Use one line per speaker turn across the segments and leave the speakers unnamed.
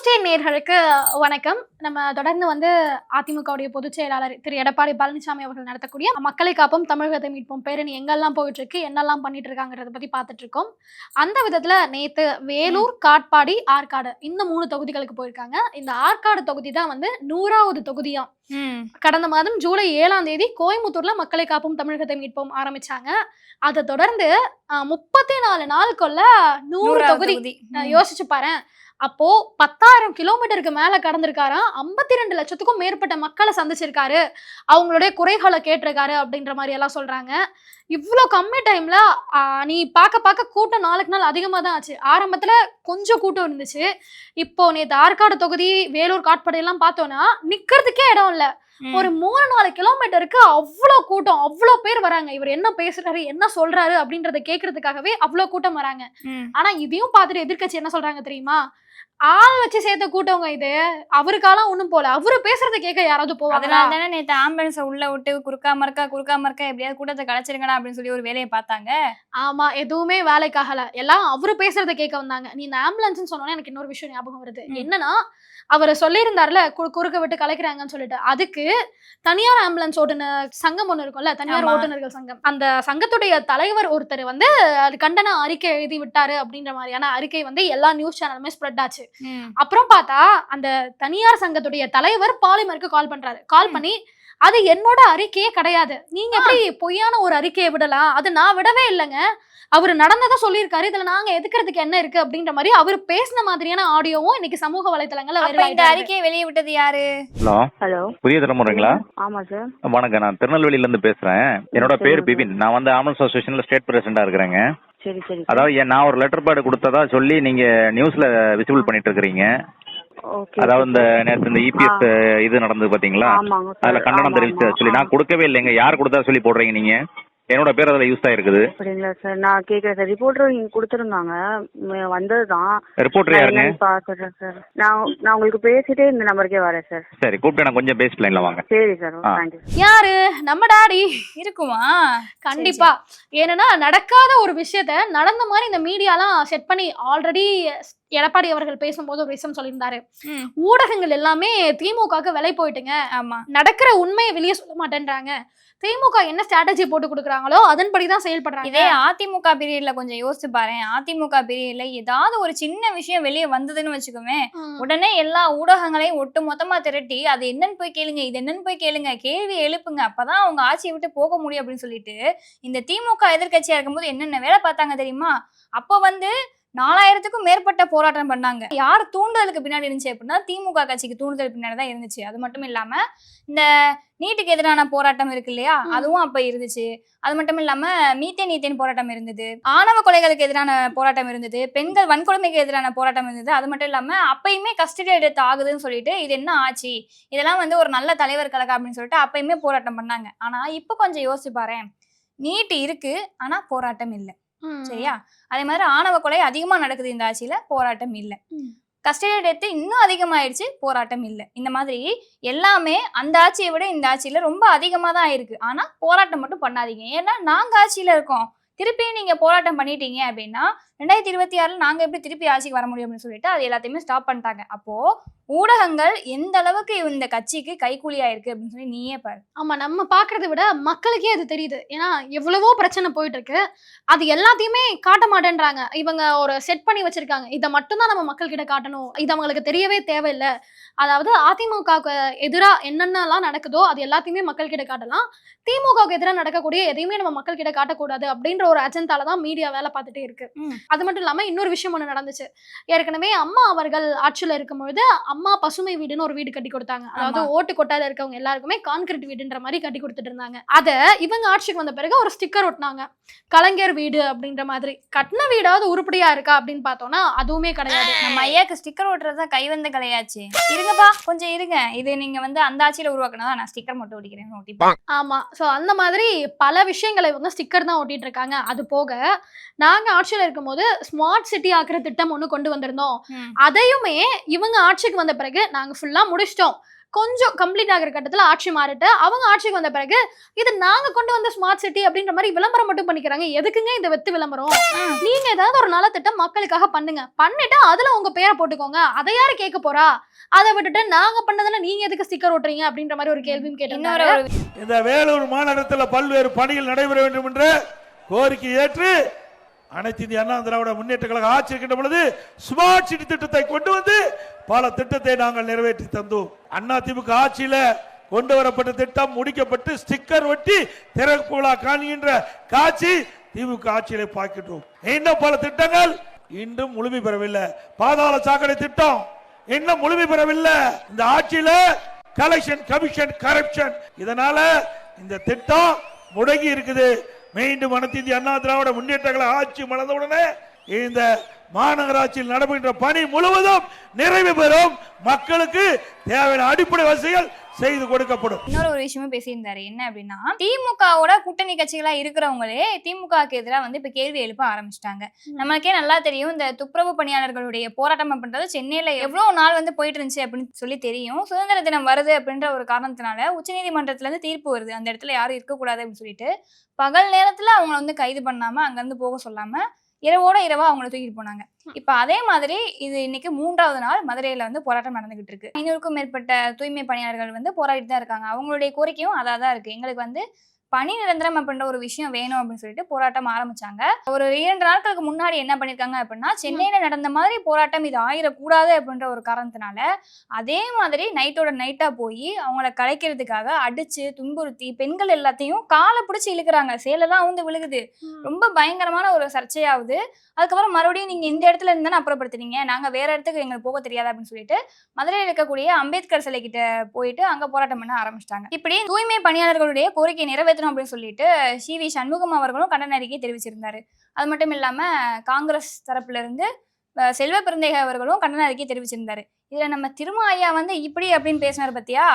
News டே நேர்களுக்கு வணக்கம். நம்ம தொடர்ந்து வந்து அதிமுகவுடைய பொதுச் செயலாளர் திரு. எடப்பாடி பழனிசாமி அவர்கள் நடத்தக்கூடிய மக்களை காப்போம் தமிழகத்தை மீட்போம் பேரணி எங்கெல்லாம் போயிட்டு இருக்கு என்னெல்லாம் பண்ணிட்டு இருக்காங்கிறத பத்தி பார்த்துட்டு இருக்கோம். அந்த விதத்துல நேத்து வேலூர் காட்பாடி ஆற்காடு இந்த மூணு தொகுதிகளுக்கு போயிருக்காங்க. இந்த ஆற்காடு தொகுதி தான் வந்து நூறாவது தொகுதியா? கடந்த மாதம் ஜூலை ஏழாம் தேதி கோயம்புத்தூர்ல மக்களை காப்போம் தமிழகத்தை மீட்போம் ஆரம்பிச்சாங்க. அதை தொடர்ந்து முப்பத்தி நாலு நாளுக்குள்ள நூறு தொகுதி. யோசிச்சு பாரேன். அப்போ பத்தாயிரம் கிலோமீட்டருக்கு மேல கடந்திருக்காராம். ஐம்பத்தி ரெண்டு லட்சத்துக்கும் மேற்பட்ட மக்களை சந்திச்சிருக்காரு. அவங்களுடைய குறைகளை கேட்டிருக்காரு அப்படின்ற மாதிரி எல்லாம் சொல்றாங்க. இவ்வளோ கம்மி டைம்ல நீ பார்க்க பார்க்க கூட்டம் நாளுக்கு நாள் அதிகமாக தான் ஆச்சு. ஆரம்பத்துல கொஞ்சம் கூட்டம் இருந்துச்சு. இப்போ நேற்று ஆற்காடு தொகுதி வேலூர் காட்படையெல்லாம் பார்த்தோன்னா நிக்கிறதுக்கே இடம் இல்லை. ஒரு மூணு நாலு கிலோமீட்டருக்கு அவ்வளோ கூட்டம் அவ்வளோ பேர் வராங்க. இவர் என்ன பேசுறாரு என்ன சொல்றாரு அப்படின்றத கேட்கறதுக்காகவே அவ்வளோ கூட்டம் வராங்க. ஆனா இதையும் பார்த்துட்டு எதிர்க்கட்சி என்ன சொல்றாங்க தெரியுமா? ஆள் வச்சு சேர்த்த கூட்டவங்க இது. அவருக்காலாம் ஒண்ணும் போல. அவரு பேசுறத கேட்க யாராவது போவாங்களா?
அதனால தானே நேத்து ஆம்புலன்ஸ உள்ள விட்டு குறுக்கா மறுக்கா குறுக்கா மறுக்கா எப்படியாவது கூட்டத்தை கலைச்சிருங்கடா அப்படின்னு சொல்லி ஒரு வேலையை பார்த்தாங்க.
ஆமா எதுவுமே வேலைக்காகல. எல்லாம் அவரு பேசுறத கேட்க வந்தாங்க. நீ இந்த ஆம்புலன்ஸ் சொன்னோன்னே எனக்கு இன்னொரு விஷயம் ஞாபகம் வருது. என்னன்னா அவர் சொல்லியிருந்தார்ல கு- குறுக்க விட்டு கலைக்கிறாங்கன்னு சொல்லிட்டு. அதுக்கு தனியார் ஆம்புலன்ஸ் ஓட்டுநர் சங்கம் ஒண்ணு இருக்கும்ல தனியார். ஓட்டுநர்கள் சங்கம். அந்த சங்கத்துடைய தலைவர் ஒருத்தர் வந்து அது கண்டன அறிக்கை எழுதி விட்டாரு அப்படின்ற மாதிரியான அறிக்கை வந்து எல்லா நியூஸ் சேனலுமே ஸ்ப்ரெட் ஆச்சு. அப்புறம் பார்த்தா அந்த தனியார் சங்கத்துடைய தலைவர் பாலிமருக்கு கால் பண்றாரு. கால். பண்ணி அது என்னோட அறிக்கையே கிடையாது. நீங்க எப்படி பொய்யான ஒரு அறிக்கையை விடலாம்? அது நான் விடவே இல்லைங்க. அவர் நடந்ததை சொல்லியிருக்காரு. இதுல நாங்க எதுக்குறதுக்கு என்ன இருக்கு அப்படின்ற மாதிரி அவர் பேசின மாதிரியான ஆடியோவும் இன்னைக்கு சமூக வலைத்தளங்கள்ல
அப்ப
viral
இந்த. அறிக்கையை வெளியே விட்டது யாரு?
ஹலோ.
ஹலோ.
புதிய தலைமுறைங்களா
ஆமா சார்
வணக்கம். நான் திருநெல்வேலியில இருந்து பேசுறேன். என்னோட பேர். பிபின். நான் வந்து ஆம்புலன்ஸ் அசோசியேஷன்ல ஸ்டேட் பிரசிடண்டா இருக்கிறேங்க.
சரி சரி
அதாவது நான் ஒரு லெட்டர் பேட் கொடுத்ததா சொல்லி நீங்க நியூஸ்ல விசிபிள் பண்ணிட்டு இருக்கிறீங்க
ஓகே
அதாவது இந்த நேற்று இந்த இபிஎஸ் இது நடந்தது பாத்தீங்களா? அதுல கண்டனம் தெரிவிச்சு சொல்லி நான் கொடுக்கவே இல்லைங்க. யார் கொடுத்தா சொல்லி போடுறீங்க நீங்க? என்னோட பேர் அதுல யூஸ் ஆயிருக்குது.
அப்படிங்களா சார்? நான் கேட்குறேன் சார். ரிப்போர்ட்டர் இங்கே கொடுத்துருந்தாங்க. வந்தது தான்
ரிப்போர்ட்டர் யாருங்க?
பார்த்துட்றேன் சார். நான் நான் உங்களுக்கு பேசிட்டே இந்த நம்பருக்கே வரேன் சார்.
சரி கூப்பிட்டு நான் கொஞ்சம் பேஸ்ட் லைன்ல வாங்க.
சரி சார். தேங்க்யூ
யாரு? நம்ம டாடி.
இருக்குமா?
கண்டிப்பா. ஏன்னா நடக்காத ஒரு விஷயத்த நடந்த மாதிரி இந்த மீடியாலாம் செட் பண்ணி ஆல்ரெடி எடப்பாடி அவர்கள் பேசும்போது ஒரு விஷயம் சொல்லியிருந்தாரு. ஊடகங்கள் எல்லாமே திமுகவுக்கு விலை போயிட்டுங்க.
ஆமா.
நடக்கிற உண்மையை வெளியே சொல்ல மாட்டேன்றாங்க. திமுக என்ன ஸ்ட்ராட்டஜி போட்டு கொடுக்குறாங்களோ அதன்படி தான் செயல்படுறாங்க.
இதே அதிமுக பீரியட்ல கொஞ்சம் யோசிச்சு பாரு அதிமுக பீரியட்ல ஏதாவது ஒரு சின்ன விஷயம் வெளியே வந்ததுன்னு வச்சுக்கோமே. உடனே எல்லா ஊடகங்களையும் ஒட்டு மொத்தமா திரட்டி அது என்னன்னு போய் கேளுங்க இது என்னன்னு போய் கேளுங்க கேள்வி எழுப்புங்க அப்பதான் அவங்க ஆட்சியை விட்டு போக முடியும் அப்படின்னு சொல்லிட்டு இந்த திமுக எதிர்க்கட்சியா இருக்கும்போது என்னென்ன வேலை பார்த்தாங்க தெரியுமா? அப்ப வந்து நாலாயிரத்துக்கும் மேற்பட்ட போராட்டம் பண்ணாங்க. யார் தூண்டுதலுக்கு பின்னாடி இருந்துச்சு அப்படின்னா திமுக கட்சிக்கு தூண்டுதல் பின்னாடி தான் இருந்துச்சு. அது மட்டும் இல்லாம இந்த நீட்டுக்கு எதிரான போராட்டம் இருக்கு இல்லையா. அதுவும் அப்ப இருந்துச்சு. அது மட்டும் இல்லாம மீத்தே நீத்தேன் போராட்டம் இருந்தது. ஆணவ கொலைகளுக்கு எதிரான போராட்டம் இருந்தது. பெண்கள் வன்கொடுமைக்கு எதிரான போராட்டம் இருந்தது. அது மட்டும் இல்லாம அப்பயுமே கஸ்டடி எடுத்து ஆகுதுன்னு சொல்லிட்டு இது என்ன ஆச்சு? இதெல்லாம் வந்து ஒரு நல்ல தலைவர் கழகம் அப்படின்னு சொல்லிட்டு அப்பயுமே போராட்டம் பண்ணாங்க. ஆனா இப்ப கொஞ்சம் யோசிச்சு பாரேன். நீட் இருக்கு ஆனா போராட்டம் இல்லை. சரியா? அதே மாதிரி ஆணவ கொலை அதிகமா நடக்குது இந்த ஆட்சியில போராட்டம் இல்லை. கஸ்டடி டெத்து இன்னும் அதிகமாயிடுச்சு போராட்டம் இல்லை. இந்த மாதிரி எல்லாமே அந்த ஆட்சியை விட இந்த ஆட்சியில ரொம்ப அதிகமா தான் இருக்கு ஆனா போராட்டம் மட்டும் பண்ணாதீங்க. ஏன்னா நாங்க ஆட்சியில இருக்கோம். திருப்பியும் நீங்க போராட்டம் பண்ணிட்டீங்க அப்படின்னா ரெண்டாயிரத்தி இருபத்தி ஆறுல நாங்க எப்படி திருப்பி ஆட்சிக்கு வர முடியும் அப்படின்னு சொல்லிட்டு அது எல்லாத்தையுமே ஸ்டாப் பண்ணிட்டாங்க. அப்போ ஊடகங்கள் எந்த அளவுக்கு இந்த கட்சிக்கு கைக்கூலியா இருக்கு அப்படின்னு சொல்லி நீயே பாரு.
ஆமா நம்ம பாக்குறத விட மக்களுக்கே அது தெரியுது. ஏன்னா எவ்வளவோ பிரச்சனை போயிட்டு இருக்கு அது எல்லாத்தையுமே காட்ட மாட்டேன்றாங்க. இவங்க ஒரு செட் பண்ணி வச்சிருக்காங்க. இதை மட்டும்தான் நம்ம மக்கள் கிட்ட காட்டணும். இது அவங்களுக்கு தெரியவே தேவையில்லை. அதாவது அதிமுகவுக்கு எதிரா என்னென்னலாம் நடக்குதோ அது எல்லாத்தையுமே மக்கள் கிட்ட காட்டலாம். திமுகவுக்கு எதிராக நடக்கக்கூடிய எதையுமே நம்ம மக்கள் கிட்ட காட்டக்கூடாது அப்படின்ற ஒரு அஜெண்டால தான் மீடியா வேலை பார்த்துட்டே இருக்கு. அது மட்டும் இல்லாம இன்னொரு விஷயம் ஒன்று நடந்துச்சு. ஏற்கனவே அம்மா அவர்கள் ஆட்சியில் இருக்கும்பொழுது அம்மா பசுமை வீடுன்னு ஒரு வீடு கட்டி கொடுத்தாங்க. அதாவது. ஓட்டு கொட்டாத இருக்கவங்க எல்லாருக்குமே கான்கிரீட் வீடுன்ற மாதிரி கட்டி கொடுத்துட்டு இருந்தாங்க. அத இவங்க ஆட்சிக்கு வந்த பிறகு ஒரு ஸ்டிக்கர் ஒட்டினாங்க. கலைஞர் வீடு அப்படின்ற மாதிரி. கட்டின வீடாவது உருப்படியா இருக்கா அப்படின்னு பார்த்தோம்னா அதுவுமே கிடையாது.
நம்ம ஐயாக்கு ஸ்டிக்கர் ஓட்டுறதா கைவந்த கலையாச்சு. இருங்கப்பா கொஞ்சம் இருங்க. இது நீங்க வந்து அந்த ஆட்சியில உருவாக்குனதா நான் ஸ்டிக்கர் மட்டும் ஒட்டிக்கிறேன். ஒட்டிப்பா.
ஆமா. சோ அந்த மாதிரி பல விஷயங்களை இவங்க ஸ்டிக்கர் தான் ஒட்டிட்டு இருக்காங்க. அது போக நாங்க ஆட்சியில் இருக்கும்போது ஸ்மார்ட் சிட்டி ஆக்குற திட்டம் ஒன்று கொண்டு வந்திருந்தோம். அதையுமே இவங்க ஆட்சிக்கு வந்த பிறகு நாங்க ஃபுல்லா முடிச்சிட்டோம். கொஞ்சம் கம்ப்ளீட் ஆகிற கட்டத்துல ஆட்சி மாறிட்டு அவங்க ஆட்சிக்கு வந்த பிறகு இது நாங்க கொண்டு வந்த ஸ்மார்ட் சிட்டி அப்படின்ற மாதிரி விளம்பரம் மட்டும் பண்ணிக்கிறாங்க. எதுக்குங்க இந்த வெத்து விளம்பரம்? நீங்க ஏதாவது ஒரு நலத்திட்டம் மக்களுக்காக பண்ணுங்க. பண்ணிட்டு அதுல உங்க பேரை போட்டுக்கோங்க. அதை யாரு கேட்க போறா? அதை விட்டுட்டு நாங்க பண்ணதுல நீங்க எதுக்கு ஸ்டிக்கர் ஓட்டுறீங்க அப்படின்ற மாதிரி ஒரு கேள்வியும்
ஒரு
இந்த வேலூர் மாநகரத்தில் பல்வேறு பணிகள் நடைபெற வேண்டும் என்ற கோரிக்கை ஏற்று அனைத்து இந்திய அண்ணா திராவிட முன்னேற்ற கழக ஆட்சி இருக்கின்ற பொழுது ஸ்மார்ட் சிட்டி திட்டத்தை கொண்டு வந்து பல திட்டத்தை நாங்கள் நிறைவேற்றி தந்தோம். அண்ணா திமுக ஆட்சியில கொண்டு வரப்பட்ட திட்டம் முடிக்கப்பட்டு ஸ்டிக்கர் ஒட்டி திறப்பு விழா காட்சி திமுக ஆட்சியில பார்க்கின்றோம். இன்னும் பல திட்டங்கள் இன்றும் முழுமை பெறவில்லை. பாதாள சாக்கடை திட்டம் இன்னும் முழுமை பெறவில்லை. இந்த ஆட்சியில கலெக்ஷன் கமிஷன் கரப்ஷன் இதனால இந்த திட்டம் முடங்கி இருக்குது. மீண்டும் அனைத்து இந்திய அண்ணா திராவிட முன்னேற்றங்களை ஆட்சி மலர்ந்தவுடனே இந்த மாநகராட்சியில் நடைபெறுகின்ற பணி முழுவதும் நிறைவு பெறும். மக்களுக்கு தேவையான அடிப்படை வசதிகள் செய்து கொடுக்கப்படும்.
இன்னொரு ஒரு விஷயமும் பேசியிருந்தாரு. என்ன அப்படின்னா திமுகவோட கூட்டணி கட்சிகளா இருக்கிறவங்களே திமுகக்கு எதிராக வந்து இப்ப கேள்வி எழுப்ப ஆரம்பிச்சிட்டாங்க. நம்மளுக்கே நல்லா தெரியும் இந்த துப்புரவு பணியாளர்களுடைய போராட்டம் அப்படின்றது சென்னையில எவ்வளவு நாள் வந்து போயிட்டு இருந்துச்சு அப்படின்னு சொல்லி தெரியும். சுதந்திர தினம் வருது அப்படின்ற ஒரு காரணத்தினால உச்சநீதிமன்றத்துல இருந்து தீர்ப்பு வருது. அந்த இடத்துல யாரும் இருக்கக்கூடாது அப்படின்னு சொல்லிட்டு பகல் நேரத்துல அவங்கள வந்து கைது பண்ணாம அங்க இருந்து போக சொல்லாம இரவோட இரவா அவங்கள தூக்கிட்டு போனாங்க. இப்ப அதே மாதிரி இது இன்னைக்கு மூன்றாவது நாள் மதுரையில வந்து போராட்டம் நடந்துகிட்டு இருக்கு. ஐநூறுக்கும் மேற்பட்ட தூய்மை பணியாளர்கள் வந்து போராடிட்டு தான் இருக்காங்க. அவங்களுடைய கோரிக்கையும் அதான் தான் இருக்கு. எங்களுக்கு வந்து பணி நிரந்தரம் அப்படின்ற ஒரு விஷயம் வேணும் அப்படின்னு சொல்லிட்டு போராட்டம் ஆரம்பிச்சாங்க. ஒரு இரண்டு நாட்களுக்கு முன்னாடி என்ன பண்ணிருக்காங்க அப்படின்னா சென்னையில நடந்த மாதிரி போராட்டம் இது ஆயிடக்கூடாது அப்படின்ற ஒரு காரணத்தினால அதே மாதிரி நைட்டோட நைட்டா போய் அவங்கள கலைக்கிறதுக்காக அடிச்சு துன்புறுத்தி பெண்கள் எல்லாத்தையும் காலை பிடிச்சி இழுக்கிறாங்க. சேலெல்லாம் வந்து விழுகுது. ரொம்ப பயங்கரமான ஒரு சர்ச்சையாகுது அதுக்கப்புறம் மறுபடியும் நீங்க இந்த இடத்துல இருந்தானே அப்புறப்படுத்துறீங்க நாங்க வேற இடத்துக்கு எங்களுக்கு போக தெரியாது அப்படின்னு சொல்லிட்டு மதுரையில் இருக்கக்கூடிய அம்பேத்கர் சிலை கிட்ட போயிட்டு அங்க போராட்டம் பண்ண ஆரம்பிச்சிட்டாங்க. இப்படி தூய்மை பணியாளர்களுடைய கோரிக்கை நிறைவேற்றணும் அப்படின்னு சொல்லிட்டு சி வி சண்முகம் அவர்களும் கண்டன அறிக்கை தெரிவிச்சிருந்தாரு. அது மட்டும் இல்லாம காங்கிரஸ் தரப்புல இருந்து செல்வ பெருந்தேக அவர்களும் கண்டன அறிக்கை தெரிவிச்சிருந்தாரு. இதுல நம்ம திருமா ஐயா வந்து இப்படி அப்படின்னு பேசினாரு பத்தியா.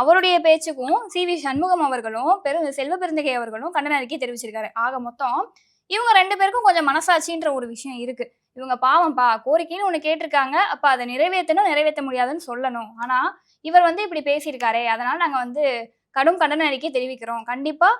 அவருடைய பேச்சுக்கும் சி வி சண்முகம் அவர்களும் பெரு செல்வ பெருந்தகை அவர்களும் கண்டன அறிக்கை தெரிவிச்சிருக்காரு. ஆக மொத்தம் இவங்க ரெண்டு பேருக்கும் கொஞ்சம் மனசாட்சின்ற ஒரு விஷயம் இருக்கு. இவங்க பாவம்ப்பா கோரிக்கைன்னு ஒண்ணு கேட்டிருக்காங்க. அப்ப அதை நிறைவேற்றணும் நிறைவேற்ற முடியாதுன்னு சொல்லணும். ஆனா இவர் வந்து இப்படி பேசியிருக்காரே. அதனால நாங்க வந்து கடும் கண்டன அறிக்கை தெரிவிக்கிறோம். கண்டிப்பா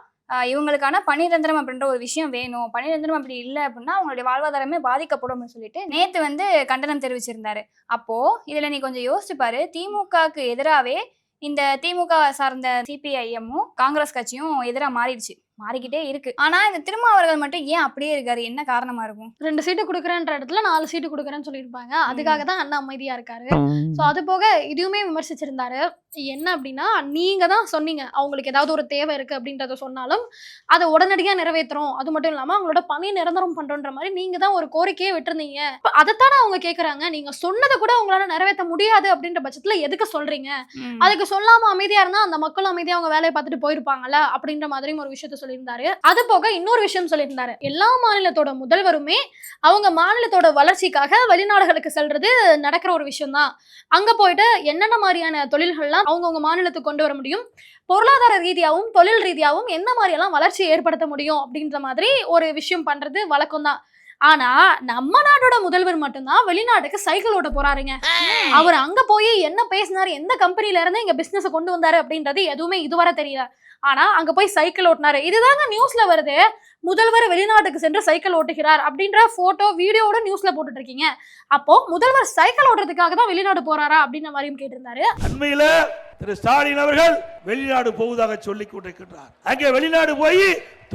இவங்களுக்கான பணிரந்திரம் அப்படின்ற ஒரு விஷயம் வேணும். பணிரந்திரம் அப்படி இல்லை அப்படின்னா அவங்களுடைய வாழ்வாதாரமே பாதிக்கப்படும் அப்படின்னு சொல்லிட்டு நேத்து வந்து கண்டனம் தெரிவிச்சிருந்தாரு. அப்போ இதுல நீ கொஞ்சம் யோசிச்சுப்பாரு திமுகக்கு எதிராகவே இந்த திமுக சார்ந்த சிபிஐஎம்மும் காங்கிரஸ் கட்சியும் எதிராக மாறிடுச்சு. மாறிக்கிட்டே இருக்கு. ஆனா இந்த திருமாவர்கள் மட்டும் ஏன் அப்படியே இருக்காரு? என்ன காரணமா இருக்கும்?
ரெண்டு சீட்டு கொடுக்குறேன்ற இடத்துல நாலு சீட்டு கொடுக்குறேன்னு சொல்லியிருப்பாங்க. அதுக்காக தான் அண்ணா அமைதியா இருக்காரு. ஸோ அது போக இதுவுமே விமர்சிச்சிருந்தாரு. என்ன அப்படின்னா நீங்க தான் சொன்னீங்க. அவங்களுக்கு ஏதாவது ஒரு தேவை இருக்கு அப்படின்றத சொன்னாலும் அதை உடனடியா நிறைவேற்றுறோம் அது மட்டும் இல்லாம அவங்களோட பணி நிரந்தரம் பண்றோன்ற மாதிரி நீங்க தான் ஒரு கோரிக்கையே விட்டுருந்தீங்க. அதைத்தானே அவங்க கேக்குறாங்க? நீங்க சொன்னதை கூட உங்களால நிறைவேற்ற முடியாது அப்படின்ற பட்சத்துல எதுக்கு சொல்றீங்க? அதுக்கு சொல்லாம அமைதியா இருந்தா அந்த மக்கள் அமைதியா அவங்க வேலையை பார்த்துட்டு போயிருப்பாங்கல்ல? அப்படின்ற மாதிரியும் ஒரு விஷயத்த சொல்லியிருந்தாரு. அது போக இன்னொரு விஷயம் சொல்லியிருந்தாரு. எல்லா மாநிலத்தோட முதல்வருமே அவங்க மாநிலத்தோட வளர்ச்சிக்காக வெளிநாடுகளுக்கு செல்றது நடக்கிற ஒரு விஷயம் தான் அங்க போயிட்டு என்னென்ன மாதிரியான தொழில்கள்லாம் அவங்கவுங்க மாநிலத்துக்கு கொண்டு வர முடியும்? பொருளாதார ரீதியாகவும் தொழில் ரீதியாகவும் எந்த மாதிரியெல்லாம் வளர்ச்சி ஏற்படுத்த முடியும்? அப்படின்ற மாதிரி ஒரு விஷயம் பண்றது வழக்கம் தான் ஆனா நம்ம நாட்டோட முதல்வர் மட்டும்தான் வெளிநாட்டுக்கு சைக்கிள் ஓட்ட போறாருங்க. அவர் அங்க போய் என்ன பேசினாரு எந்த கம்பெனில இருந்து இங்க பிசினஸ் கொண்டு வந்தாரு அப்படின்றது எதுவுமே இதுவரை தெரியல. ஆனா அங்க போய் சைக்கிள் ஓட்டினாரு. இதுதாங்க நியூஸ்ல வருது. முதல்வர் வெளிநாட்டுக்கு சென்று சைக்கிள் ஓட்டுகிறார் அப்படின்ற போட்டோ வீடியோட நியூஸ்ல போட்டுட்டு இருக்கீங்க அப்போ முதல்வர் சைக்கிள் ஓட்டுறதுக்காக தான் வெளிநாடு போறாரா அப்படின்ற மாதிரியும் கேட்டிருந்தாரு.
அண்மையில திரு ஸ்டாலின் அவர்கள் வெளிநாடு போவதாக சொல்லிக் கொண்டிருக்கின்றார். அங்கே வெளிநாடு போய்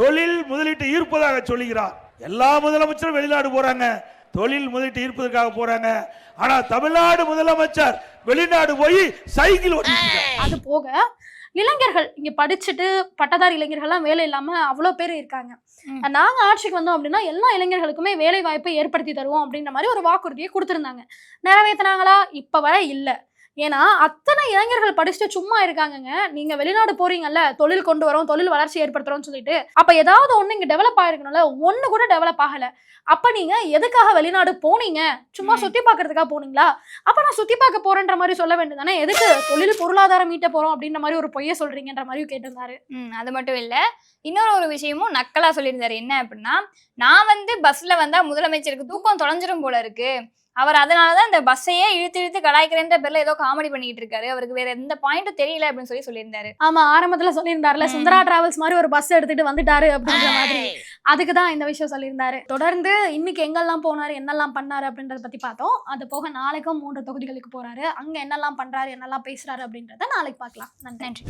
தொழில் முதலீட்டு ஈர்ப்பதாக சொல்லுகிறார். எல்லா முதலமைச்சரும் வெளிநாடு போறாங்க. தொழில் முதலீட்டு ஈர்ப்பதற்காக போறாங்க. ஆனா தமிழ்நாடு முதலமைச்சர் வெளிநாடு போய் சைக்கிள் ஓட்டிட்டு
அது போக இளைஞர்கள் இங்க படிச்சுட்டு பட்டதாரி இளைஞர்கள்லாம் வேலை இல்லாம அவ்வளோ பேர் இருக்காங்க. நாங்க ஆட்சிக்கு வந்தோம் அப்படின்னா எல்லா இளைஞர்களுக்குமே வேலை வாய்ப்பை ஏற்படுத்தி தருவோம் அப்படின்ற மாதிரி ஒரு வாக்குறுதியை கொடுத்திருந்தாங்க. நிறைவேத்தினாங்களா? இப்ப வரை இல்ல. ஏன்னா அத்தனை இளைஞர்கள் படிச்சுட்டு சும்மா இருக்காங்கங்க. நீங்க வெளிநாடு போறீங்கல்ல தொழில் கொண்டு வரோம் தொழில் வளர்ச்சி ஏற்படுத்துறோம்னு சொல்லிட்டு அப்ப ஏதாவது ஒண்ணு இங்க டெவலப் ஆயிருக்கணும்ல ஒண்ணு கூட டெவலப் ஆகல. அப்ப நீங்க எதுக்காக வெளிநாடு போனீங்க? சும்மா. சுத்தி பாக்குறதுக்காக போனீங்களா? அப்ப நான் சுத்தி பார்க்க போறேன்ற மாதிரி சொல்ல வேண்டியதானே எதுக்கு தொழில் பொருளாதாரம் ஈட்ட போறோம் அப்படின்ற மாதிரி ஒரு பொய்ய சொல்றீங்கன்ற மாதிரியும் கேட்டிருந்தாரு.
அது மட்டும் இல்ல. இன்னொரு ஒரு விஷயமும் நக்கலா சொல்லியிருந்தாரு. என்ன அப்படின்னா நான் வந்து பஸ்ல வந்தா முதலமைச்சருக்கு தூக்கம் தொலைஞ்சிரும் போல இருக்கு. அவர் அதனாலதான் இந்த பஸ்ஸையே இழுத்து இழுத்து கலாய்க்கிறேன்ற பேர்ல ஏதோ காமெடி பண்ணிட்டு இருக்காரு. அவருக்கு வேற எந்த பாயிண்ட்டும் தெரியல அப்படின்னு சொல்லி சொல்லியிருந்தாரு.
ஆமா ஆரம்பத்துல சொல்லியிருந்தாருல. சுந்தரா டிராவல்ஸ் மாதிரி ஒரு பஸ் எடுத்துட்டு வந்துட்டாரு அப்படின்ற மாதிரி. அதுக்கு தான் இந்த விஷயம் சொல்லியிருந்தாரு. தொடர்ந்து இன்னைக்கு எங்கெல்லாம் போனாரு என்னெல்லாம் பண்ணாரு அப்படின்றத பத்தி பார்த்தோம். அது போக நாளைக்கும் மூன்று தொகுதிகளுக்கு போறாரு. அங்க என்னெல்லாம் பண்றாரு என்னெல்லாம் பேசுறாரு அப்படின்றத நாளைக்கு பார்க்கலாம்.
நன்றி.